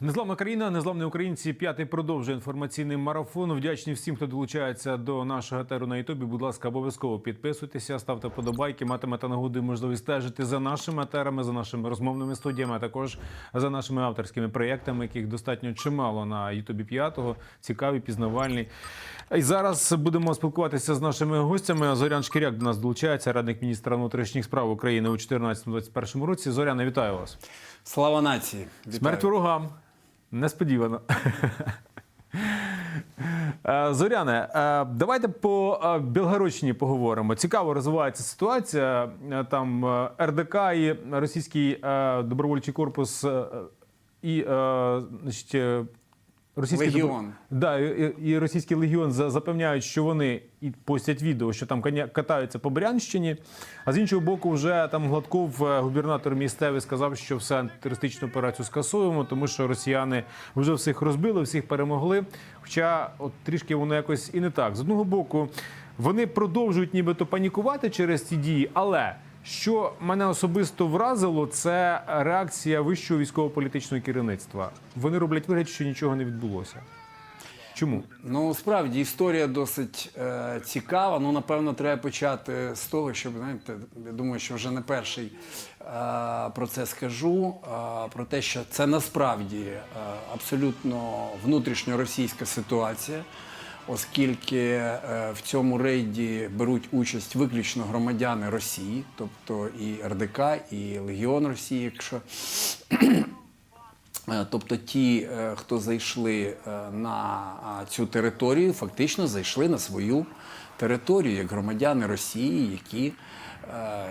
Незламна країна, незламні українці. П'ятий продовжує інформаційний марафон. Вдячні всім, хто долучається до нашого етеру на Ютубі. Будь ласка, обов'язково підписуйтеся, ставте подобайки, матимете нагоду можливість стежити за нашими етерами, за нашими розмовними студіями, а також за нашими авторськими проєктами, яких достатньо чимало на Ютубі п'ятого. Цікаві, пізнавальні. І зараз будемо спілкуватися з нашими гостями. Зорян Шкіряк до нас долучається, радник міністра внутрішніх справ України у 2014-2021 році. Зоряна, вітаю вас. Слава нації! Вітаю. Смерть ворогам. Несподівано. Е, Зоряне, е, давайте по е, Білгородщині поговоримо. Цікаво розвивається ситуація. Там РДК і російський добровольчий корпус і значить, російський Легіон. Да, і, і російський легіон за- запевняють, що вони і постять відео, що там катаються по Брянщині. А з іншого боку, вже там Гладков, е, губернатор місцевий, сказав, що все антитерористичну операцію скасуємо, тому що росіяни вже всіх розбили, всіх перемогли. Хоча от трішки воно якось і не так. З одного боку, вони продовжують нібито панікувати через ці дії, але. Що мене особисто вразило, це реакція вищого військово-політичного керівництва. Вони роблять вигляд, що нічого не відбулося. Чому? Ну справді історія досить е, цікава. Ну напевно, треба почати з того, щоб знаєте, я думаю, що вже не перший е, про це скажу. Е, про те, що це насправді е, абсолютно внутрішньоросійська ситуація. Оскільки е, в цьому рейді беруть участь виключно громадяни Росії, тобто і РДК, і Легіон Росії, якщо. Е, Тобто ті, е, хто зайшли на цю територію, фактично зайшли на свою територію як громадяни Росії, які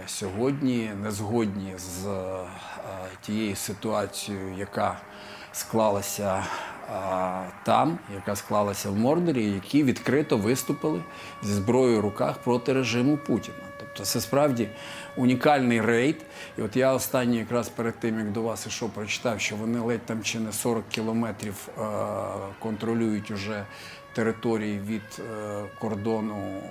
сьогодні не згодні з тією ситуацією, яка склалася там, яка склалася в Мордорі, які відкрито виступили зі зброєю в руках проти режиму Путіна. Тобто це справді унікальний рейд. І от я останній якраз перед тим, як до вас ішов, прочитав, що вони ледь там чи не 40 кілометрів е, контролюють уже території від е, кордону, е,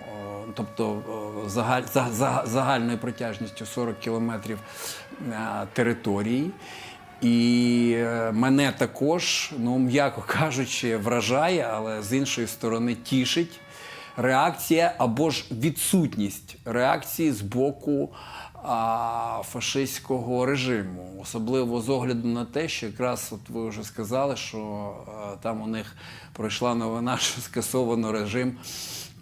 тобто е, загаль, за, за, загальною протяжністю 40 кілометрів е, території. І е, мене також, ну м'яко кажучи, вражає, але з іншої сторони тішить реакція або ж відсутність реакції з боку а, фашистського режиму, особливо з огляду на те, що якраз от ви вже сказали, що а, там у них пройшла новина, що скасовано режим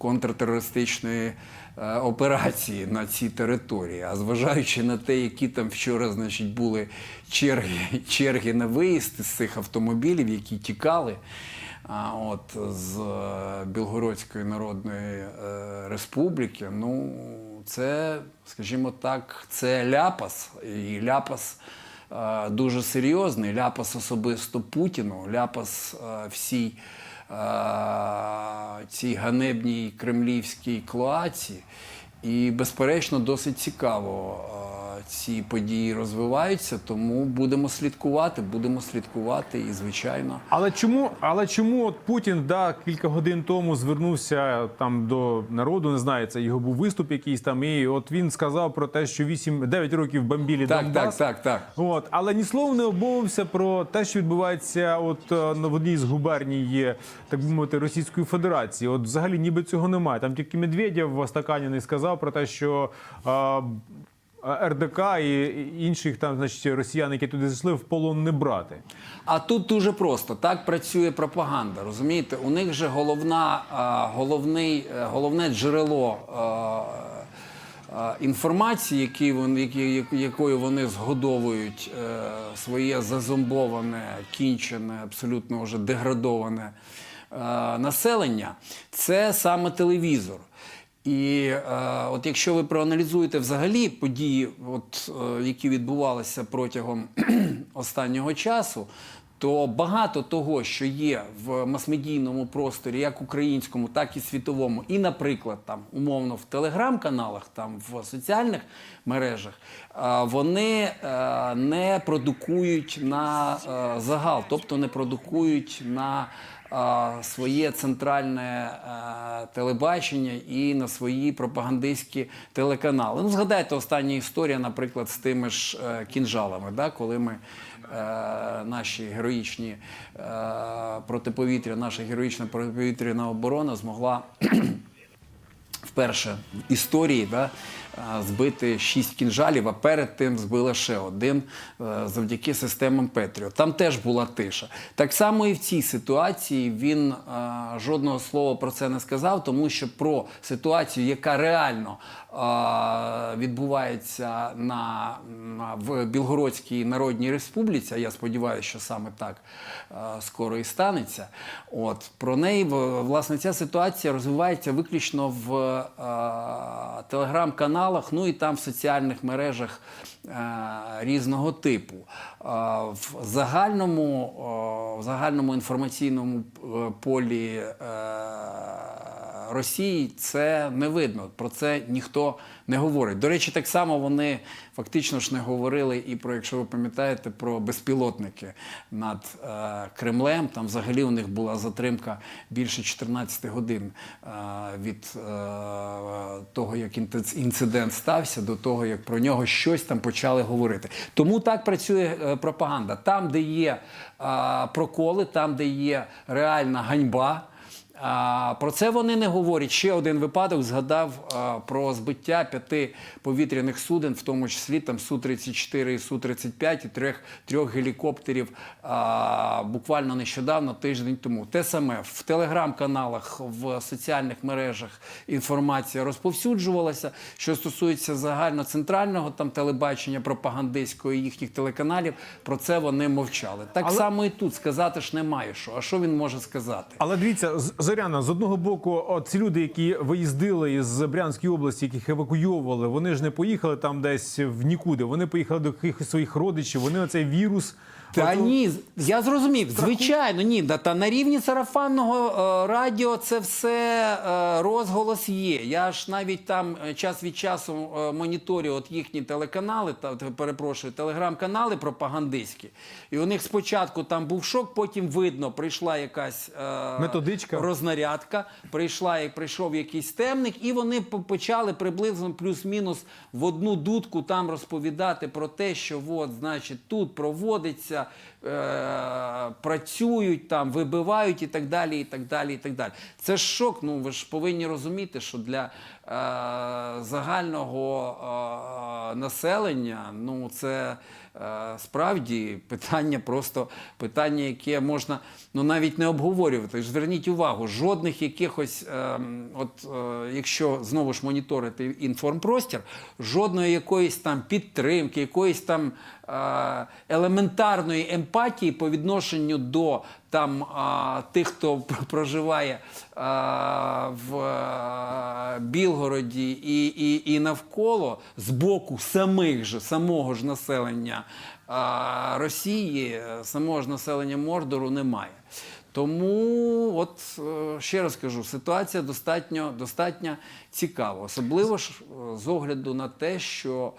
контртерористичної е, операції на цій території. А зважаючи на те, які там вчора значить, були черги, черги на виїзд з цих автомобілів, які тікали. От з е, Білгородської Народної е, Республіки, ну це, скажімо так, це ляпас. І ляпас дуже серйозний, ляпас особисто Путіну, ляпас всій цій ганебній кремлівській клоаці. І, безперечно, досить цікаво е, ці події розвиваються, тому будемо слідкувати, будемо слідкувати і, звичайно. Але чому, але чому от Путін да, кілька годин тому звернувся там до народу, не знаю, це його був виступ якийсь там, і от він сказав про те, що 8-9 років бомбілі Так, Донбас. так, так, так. От, але ні слова не обмовився про те, що відбувається от е, на в одній з губерній, є, так би мовити, Російської Федерації. От взагалі ніби цього немає. Там тільки Медведєв Остаканіний сказав про те, що. е, РДК і інших там, значить, росіян, які туди зайшли, в полон не брати. А тут дуже просто так працює пропаганда. Розумієте, у них же головна, головний, е, головне джерело інформації, які вони, які, як- якою вони згодовують е, своє зазомбоване, кінчене, абсолютно вже деградоване е, населення, це саме телевізор. І е, от якщо ви проаналізуєте взагалі події, от, е, які відбувалися протягом останнього часу, то багато того, що є в масмедійному просторі, як українському, так і світовому, і, наприклад, там умовно в телеграм-каналах, там в соціальних мережах, е, вони е, не продукують на е, загал, тобто не продукують на своє центральне телебачення і на свої пропагандистські телеканали. Ну, згадайте остання історія, наприклад, з тими ж е, кінжалами, да, коли ми наші героїчні е, протиповітря, наша героїчна протиповітряна оборона змогла вперше в історії да, збити шість кінжалів, а перед тим збила ще один е, завдяки системам Петріо. Там теж була тиша. Так само і в цій ситуації він е, жодного слова про це не сказав, тому що про ситуацію, яка реально е, відбувається на, в Білгородській Народній Республіці, я сподіваюся, що саме так е, скоро і станеться. От про неї власне ця ситуація розвивається виключно в е, телеграм-каналах, ну і там в соціальних мережах е, різного типу. Е, в загальному, е, в загальному інформаційному е, полі е, Росії це не видно. Про це ніхто не говорить. До речі, так само вони фактично ж не говорили і про, якщо ви пам'ятаєте, про безпілотники над е, Кремлем. Там взагалі у них була затримка більше 14 годин е, від е, того, як інцидент стався, до того, як про нього щось там почали говорити. Тому так працює е, пропаганда. Там, де є е, проколи, там, де є реальна ганьба. А, про це вони не говорять. Ще один випадок згадав а, про збиття п'яти повітряних суден, в тому числі там Су-34 і Су-35 і трьох, трьох гелікоптерів а, буквально нещодавно, тиждень тому. Те саме в телеграм-каналах, в соціальних мережах інформація розповсюджувалася. Що стосується загальноцентрального там телебачення пропагандистського і їхніх телеканалів, про це вони мовчали. Так Але- само і тут сказати ж немає що. А що він може сказати? Але дивіться, Зоряна, з одного боку, от ці люди, які виїздили із Брянської області, яких евакуйовували, вони ж не поїхали там десь в нікуди. Вони поїхали до якихось своїх родичів. Вони оцей вірус. Та ні, я зрозумів. Звичайно, ні. Та на рівні сарафанного е, радіо це все е, розголос є. Я ж навіть там е, час від часу е, моніторю от їхні телеканали, та перепрошую, телеграм-канали пропагандистські. І у них спочатку там був шок, потім видно, прийшла якась е, Методичка. рознарядка, прийшла і прийшов якийсь темник, і вони почали приблизно плюс-мінус в одну дудку там розповідати про те, що от, значить, тут проводиться, е- працюють там, вибивають і так далі, і так далі, і так далі. Це ж шок. Ну ви ж повинні розуміти, що для е- загального е- населення, ну це. Е, Справді питання просто питання, яке можна ну навіть не обговорювати. Зверніть увагу, жодних якихось, ем, от е, якщо знову ж моніторити інформпростір, жодної якоїсь там підтримки, якоїсь там е, елементарної емпатії по відношенню до там тих, хто проживає в Білгороді і, і, і навколо з боку самих же, самого ж населення Росії, самого ж населення Мордору немає. Тому, от е, ще раз кажу, ситуація достатньо, достатньо цікава, особливо ж е, з огляду на те, що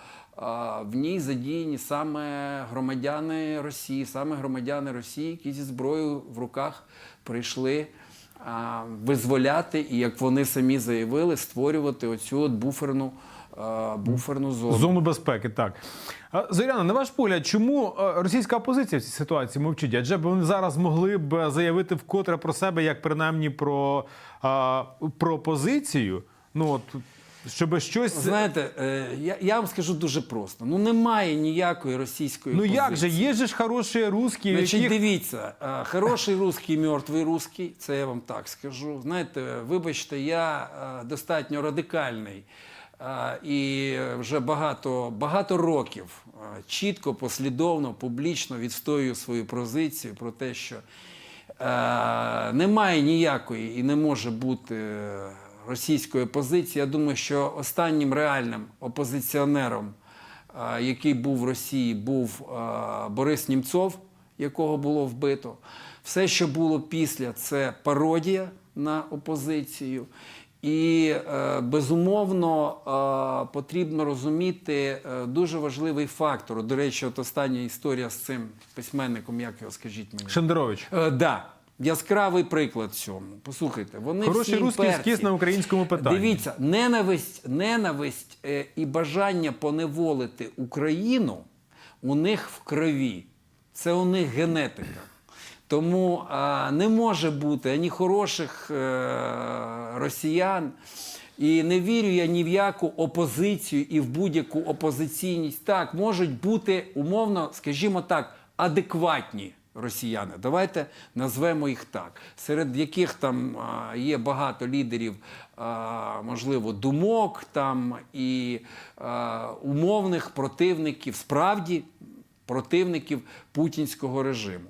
в ній задіяні саме громадяни Росії, саме громадяни Росії, які зі зброєю в руках прийшли визволяти і, як вони самі заявили, створювати оцю от буферну, буферну зону. Зону безпеки, так. Зоряна, на ваш погляд, чому російська опозиція в цій ситуації мовчить? Адже б вони зараз могли б заявити вкотре про себе, як принаймні про, про позицію. Ну от щоб щось. Знаєте, е, я, я вам скажу дуже просто: ну немає ніякої російської Ну як же, є же ж хороші русські, Значить, яких... дивіться, е, хороший русський, мертвий русський, це я вам так скажу. Знаєте, вибачте, я е, достатньо радикальний. І вже багато, багато років чітко, послідовно, публічно відстоюю свою позицію про те, що немає ніякої і не може бути російської опозиції. Я думаю, що останнім реальним опозиціонером який був в Росії, був Борис Німцов, якого було вбито. Все, що було після, це пародія на опозицію. І е, безумовно е, потрібно розуміти е, дуже важливий фактор. До речі, от остання історія з цим письменником, як його скажіть мені. Шендерович. Е, да. Яскравий приклад цьому. Послухайте, вони Хороший всі русський скіс на українському питанні. Дивіться, ненависть, ненависть е, і бажання поневолити Україну у них в крові. Це у них генетика. Тому а, не може бути ані хороших е, росіян. І не вірю я ні в яку опозицію і в будь-яку опозиційність. Так, можуть бути умовно, скажімо так, адекватні росіяни. Давайте назвемо їх так, серед яких там є багато лідерів, можливо, думок там і умовних противників, справді противників путінського режиму.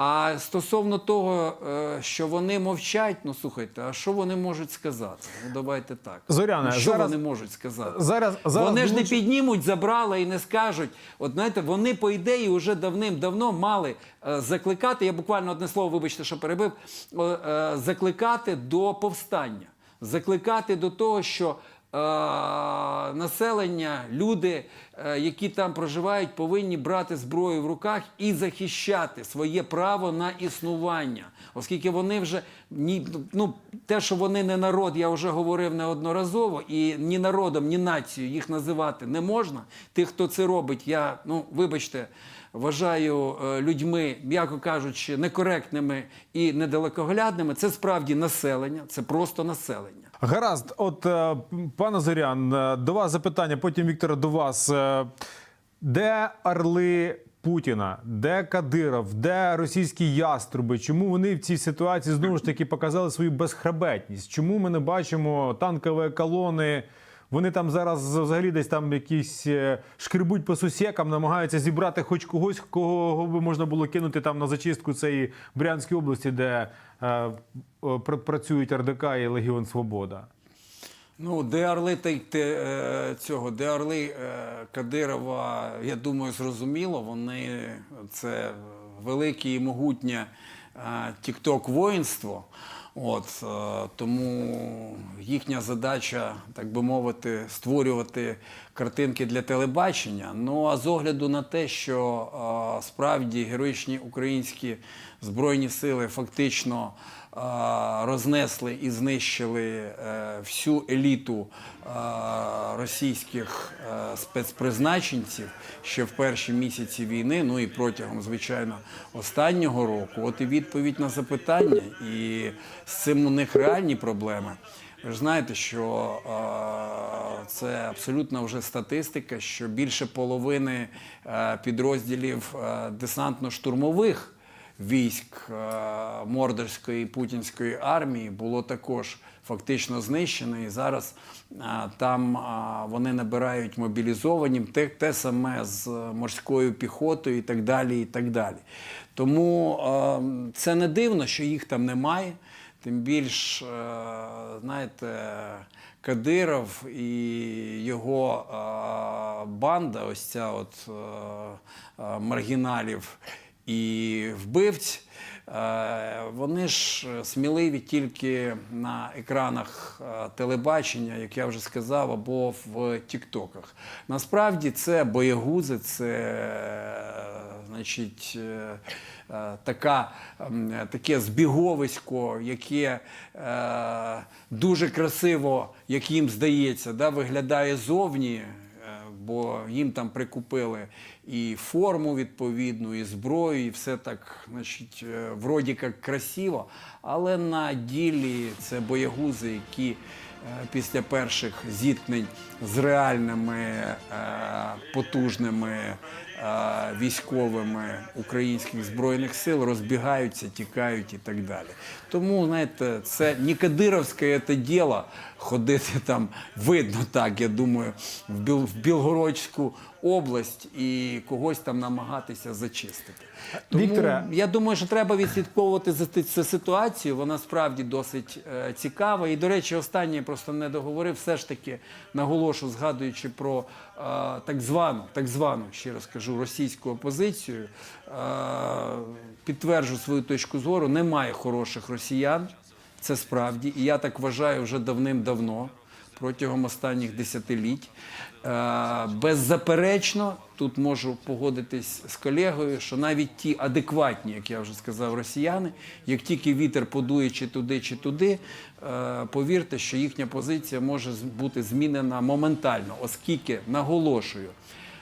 А стосовно того, е, що вони мовчать, ну слухайте, а що вони можуть сказати? Ну давайте так. Зоряне, що зараз- вони можуть сказати? Зараз, зараз вони ж не піднімуть забрала і не скажуть. От знаєте, вони по ідеї вже давним-давно мали е, закликати. Я буквально одне слово, вибачте, що перебив. е, закликати до повстання, закликати до того, що. Е, Населення, люди, е, які там проживають, повинні брати зброю в руках і захищати своє право на існування, оскільки вони вже ні, ну те, що вони не народ, я вже говорив неодноразово, і ні народом, ні нацією їх називати не можна. Тих, хто це робить, я ну вибачте, вважаю е, людьми, м'яко кажучи, некоректними і недалекоглядними. Це справді населення, це просто населення. Гаразд, от е, пане Зорян, е, до вас запитання, потім Віктор до вас. Е, Де орли Путіна, де Кадиров, де російські яструби? Чому вони в цій ситуації знову ж таки показали свою безхребетність? Чому ми не бачимо танкові колони? Вони там зараз взагалі десь там якісь шкребуть по сусікам, намагаються зібрати хоч когось, кого би можна було кинути там на зачистку цієї Брянської області, де працюють РДК і Легіон Свобода. Ну, де орли та е, цього, де орли е, Кадирова, я думаю, зрозуміло. Вони це велике і могутнє тікток воїнство. От, е, тому їхня задача, так би мовити, створювати картинки для телебачення. Ну а з огляду на те, що е, справді героїчні українські збройні сили фактично е, рознесли і знищили е, всю еліту е, російських е, спецпризначенців ще в перші місяці війни, ну і протягом, звичайно, останнього року. От і відповідь на запитання, і з цим у них реальні проблеми. Ви ж знаєте, що е, це абсолютно вже статистика, що більше половини е, підрозділів е, десантно-штурмових військ е, Мордорської і Путінської армії було також фактично знищено. І зараз е, там е, вони набирають мобілізовані, те, те саме з морською піхотою і так далі. і так далі. Тому е, це не дивно, що їх там немає. Тим більш, е, знаєте, Кадиров і його е, банда, ось ця от е, маргіналів і вбивць, вони ж сміливі тільки на екранах телебачення, як я вже сказав, або в Тіктоках. Насправді це боєгузи, це значить. Е, Така, таке збіговисько, яке е, дуже красиво, як їм здається, да, виглядає зовні, е, бо їм там прикупили і форму відповідну, і зброю, і все так, значить, вроді як красиво. Але на ділі це боєгузи, які після перших зіткнень з реальними потужними військовими українських збройних сил розбігаються, тікають і так далі. Тому, знаєте, це не кадировське це діло ходити там, видно так, я думаю, в, Біл, в Білгородську область і когось там намагатися зачистити. Тому Вікторе. я думаю, що треба відслідковувати за цю ситуацію. Вона справді досить е, цікава. І, до речі, останнє просто не договорив. Все ж таки наголошу, згадуючи про е, так звану, так звану, ще раз кажу, російську опозицію. Е, підтверджу свою точку зору. Немає хороших росіян. Це справді, і я так вважаю вже давним-давно, протягом останніх десятиліть. Е, Беззаперечно, тут можу погодитись з колегою, що навіть ті адекватні, як я вже сказав, росіяни, як тільки вітер подує чи туди, чи туди, е, повірте, що їхня позиція може бути змінена моментально, оскільки наголошую.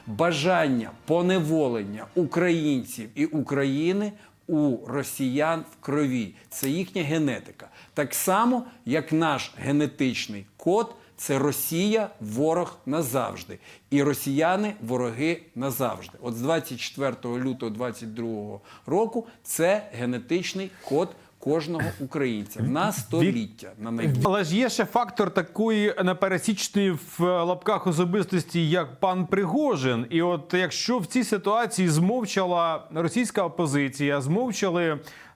Бажання поневолення українців і України у росіян в крові. Це їхня генетика. Так само, як наш генетичний код. Це Росія ворог назавжди. І росіяни вороги назавжди. От з 24 лютого 22 року це генетичний код кожного українця на століття. На найближче. Але ж є ще фактор такої непересічної в лапках особистості, як пан Пригожин. І от якщо в цій ситуації змовчала російська опозиція, змовчали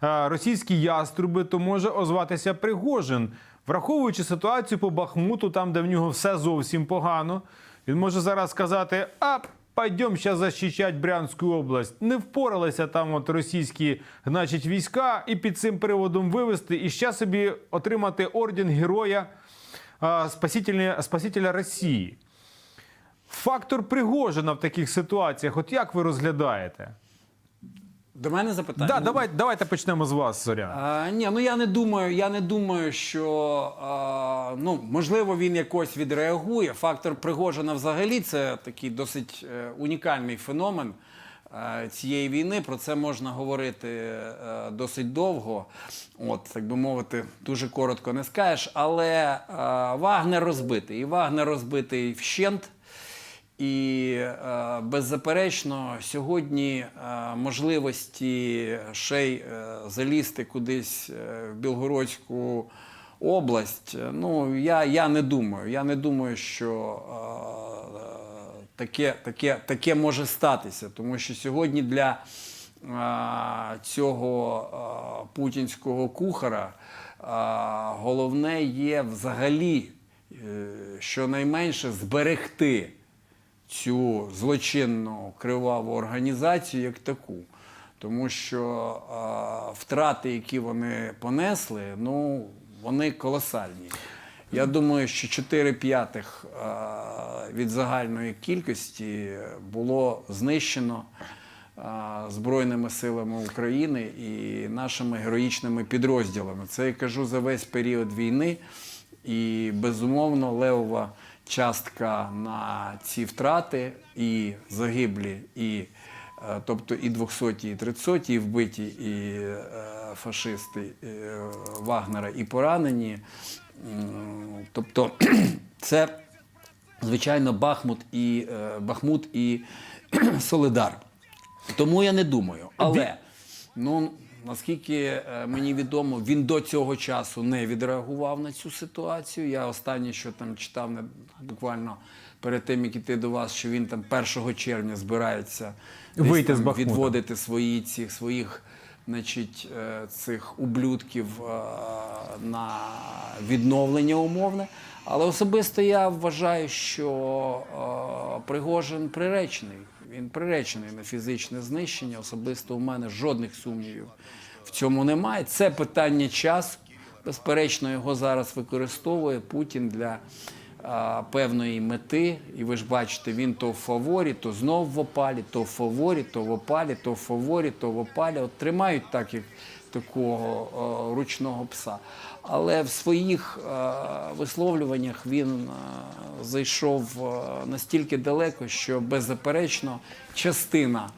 е, російські яструби, то може озватися Пригожин. Враховуючи ситуацію по Бахмуту, там, де в нього все зовсім погано, він може зараз сказати: а пойдем сейчас защищать Брянську область. Не впоралися там от російські, значить, війська, і під цим приводом вивести, і ще собі отримати орден Героя а, спасителя Росії. Фактор Пригожина в таких ситуаціях, от як ви розглядаєте? До мене запитання. Да, давай, давайте почнемо з вас, Зоряна. А, ні, ну я не думаю, я не думаю, що а, ну, можливо він якось відреагує. Фактор Пригожина взагалі це такий досить е, унікальний феномен е, цієї війни. Про це можна говорити е, досить довго. От, так би мовити, дуже коротко не скажеш. Але е, Вагнер розбитий. І Вагнер розбитий вщент. І е, беззаперечно, сьогодні е, можливості ще й е, залізти кудись е, в Білгородську область. е, Ну я, я не думаю. Я не думаю, що е, таке, таке, таке може статися, тому що сьогодні для е, цього е, путінського кухара е, головне є взагалі е, щонайменше зберегти цю злочинну криваву організацію як таку. Тому що е, втрати, які вони понесли, ну, вони колосальні. Я думаю, що 4 п'ятих від загальної кількості було знищено е, Збройними силами України і нашими героїчними підрозділами. Це я кажу за весь період війни. І безумовно левова частка на ці втрати і загиблі, і е, тобто і 200, і 300, і вбиті, і е, фашисти е, Вагнера, і поранені. Тобто це звичайно Бахмут і Бахмут і Солидар. Тому я не думаю. Але ну наскільки е, мені відомо, він до цього часу не відреагував на цю ситуацію. Я останнє, що там читав не буквально перед тим, як іти до вас, що він там 1 червня збирається десь Вийти там з відводити свої цих своїх. Значить, е, цих ублюдків е, на відновлення умовне. Але особисто я вважаю, що Пригожин приречений. Він приречений на фізичне знищення. Особисто у мене жодних сумнівів в цьому немає. Це питання часу. Безперечно, його зараз використовує Путін для а, певної мети. І ви ж бачите, він то в фаворі, то знов в опалі, то в фаворі, то в опалі, то в фаворі, то в опалі. От тримають так, як такого е, ручного пса. Але в своїх е, висловлюваннях він е, зайшов настільки далеко, що беззаперечно частина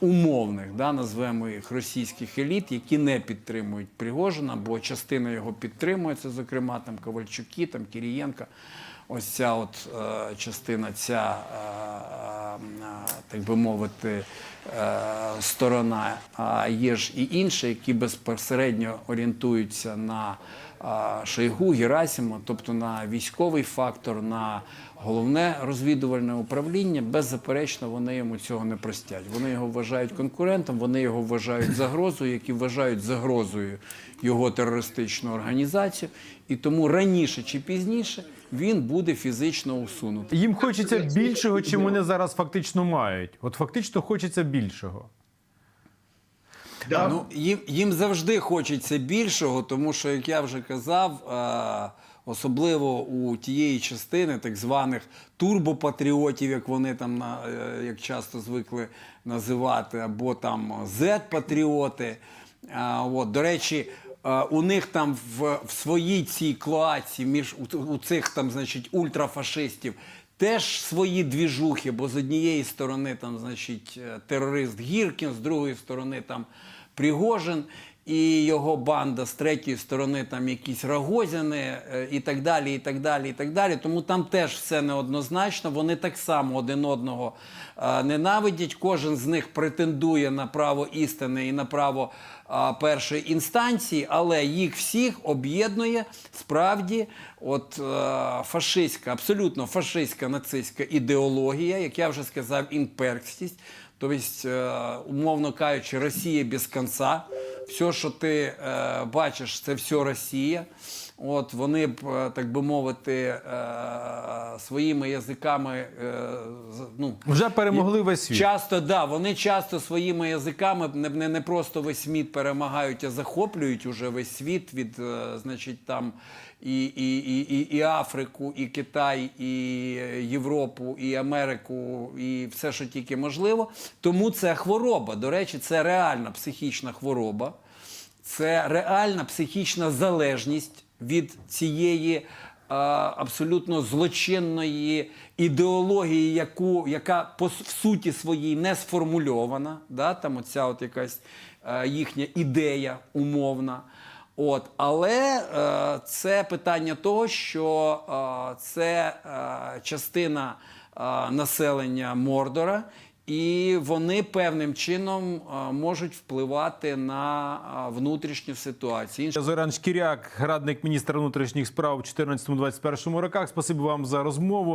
умовних, да, назвемо їх російських еліт, які не підтримують Пригожина, бо частина його підтримує, це, зокрема, там Ковальчуки, там Кирієнка. Ось ця от е, частина, ця, так би мовити, е, сторона. А є ж і інші, які безпосередньо орієнтуються на Шойгу, Герасима, тобто на військовий фактор, на головне розвідувальне управління. Беззаперечно, вони йому цього не простять. Вони його вважають конкурентом, вони його вважають загрозою, які вважають загрозою його терористичну організацію. І тому раніше чи пізніше він буде фізично усунутий. Їм хочеться більшого, чим вони зараз фактично мають. От фактично хочеться більшого. Да. Ну, їм, їм завжди хочеться більшого, тому що, як я вже казав, е, особливо у тієї частини так званих турбопатріотів, як вони там на- е, як часто звикли називати, або там Z-патріоти. Е, от, до речі, у них там в, в своїй цій клоаці між у, у цих там, значить, ультрафашистів теж свої двіжухи, бо з однієї сторони там, значить, е, терорист Гіркін, з другої сторони там Пригожин і його банда, з третьої сторони там якісь Рогозіни е, і так далі, і так далі, і так далі. Тому там теж все неоднозначно. Вони так само один одного е, ненавидять. Кожен з них претендує на право істини і на право а, першої інстанції, але їх всіх об'єднує справді от е, фашистська, абсолютно фашистська нацистська ідеологія, як я вже сказав, імперськість. Тобто, е, умовно кажучи, Росія без кінця. Все, що ти е, бачиш, це все Росія. От вони б, е, так би мовити, е, своїми язиками е, ну, Вже перемогли весь світ. Часто, да, вони часто своїми язиками не, не, не просто весь світ перемагають, а захоплюють уже весь світ від, е, значить, там і, і, і, і, Африку, і Китай, і Європу, і Америку, і все, що тільки можливо. Тому це хвороба. До речі, це реальна психічна хвороба. Це реальна психічна залежність від цієї е, абсолютно злочинної ідеології, яку, яка по в суті своїй не сформульована. Да? Там оця от якась е, їхня ідея умовна. От, але е, це питання того, що е, це е, частина е, населення Мордора, і вони певним чином е, можуть впливати на е, внутрішню ситуацію. Зорян Шкіряк, радник міністра внутрішніх справ у 2014-2021 роках. Спасибі вам за розмову.